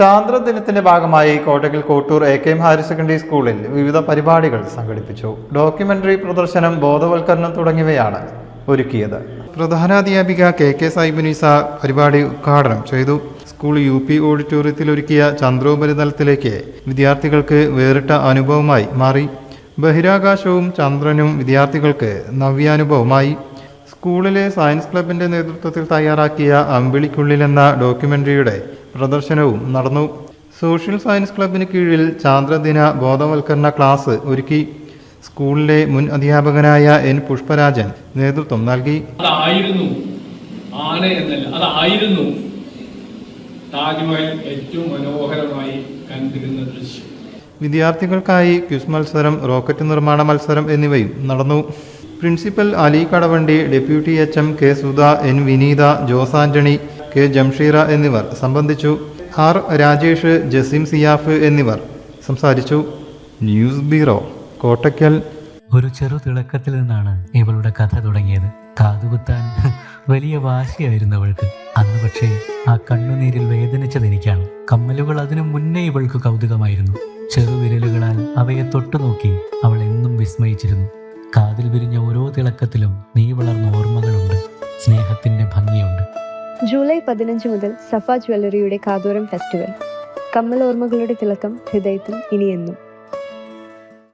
ചാന്ദ്രദിനത്തിന്റെ ഭാഗമായി Kottakkal Kottoor A K M higher secondary സ്കൂളിൽ വിവിധ പരിപാടികൾ സംഘടിപ്പിച്ചു. ഡോക്യുമെന്ററി പ്രദർശനം ബോധവൽക്കരണം തുടങ്ങിയവയാണ് ഒരുക്കിയത്. പ്രധാനാധ്യാപിക കെ കെ സായിബുനീസ പരിപാടി ഉദ്ഘാടനം ചെയ്തു. സ്കൂൾ യു പി ഓഡിറ്റോറിയത്തിൽ ഒരുക്കിയ ചന്ദ്രോപരിതലത്തിലേക്ക് വിദ്യാർത്ഥികൾക്ക് വേറിട്ട അനുഭവമായി മാറി. ബഹിരാകാശവും ചന്ദ്രനും വിദ്യാർത്ഥികൾക്ക് നവ്യാനുഭവമായി. സ്കൂളിലെ സയൻസ് ക്ലബിന്റെ നേതൃത്വത്തിൽ തയ്യാറാക്കിയ അമ്പിളിക്കുള്ളിൽ എന്ന ഡോക്യുമെന്ററിയുടെ പ്രദർശനവും നടന്നു. സോഷ്യൽ സയൻസ് ക്ലബിന് കീഴിൽ ചാന്ദ്രദിന ബോധവൽക്കരണ ക്ലാസ് ഒരുക്കി. സ്കൂളിലെ മുൻ അധ്യാപകനായ എൻ പുഷ്പരാജൻ നേതൃത്വം നൽകി. അതായിരുന്നു ആണ് എന്നല്ല അതായിരുന്നു താജ്മഹൽ ഏറ്റവും മനോഹരമായി കണ്ടിരുന്ന ദൃശ്യം. വിദ്യാർത്ഥികൾക്കായി ക്വിസ് മത്സരം റോക്കറ്റ് നിർമ്മാണ മത്സരം എന്നിവയും നടന്നു. Principal Ali Kadavandi deputy H M K Sudha N Vineetha Jose Antony K Jamsheera എന്നിവർ സംബന്ധിച്ചു. ആർ രാജേഷ് ജസീം സിയാഫ് എന്നിവർ സംസാരിച്ചു. News bureau Kottakkal. ഒരു ചെറു തിളക്കത്തിൽ നിന്നാണ് ഇവളുടെ കഥ തുടങ്ങിയത്. കാതുകുത്താൻ വലിയ വാശിയായിരുന്നു അവൾക്ക്. അന്ന് പക്ഷേ ആ കണ്ണുനീരിൽ വേദനിച്ചത് എനിക്കാണ്. കമ്മലുകൾ അതിനു മുന്നേ ഇവൾക്ക് കൗതുകമായിരുന്നു. ചെറുവിരലുകളാൽ അവയെ തൊട്ടുനോക്കി അവൾ എന്നും വിസ്മയിച്ചിരുന്നു. കാതിൽ വിരിഞ്ഞ ഓരോ തിളക്കത്തിലും നീ വളർന്ന ഓർമ്മകളുണ്ട്. സ്നേഹത്തിന്റെ ഭംഗിയുണ്ട്. ജൂലൈ പതിനഞ്ച് മുതൽ സഫ ജ്വല്ലറിയുടെ കാതോരം ഫെസ്റ്റിവൽ. കമ്മൽ ഓർമ്മകളുടെ തിളക്കം ഹൃദയത്തിൽ ഇനിയെന്നും.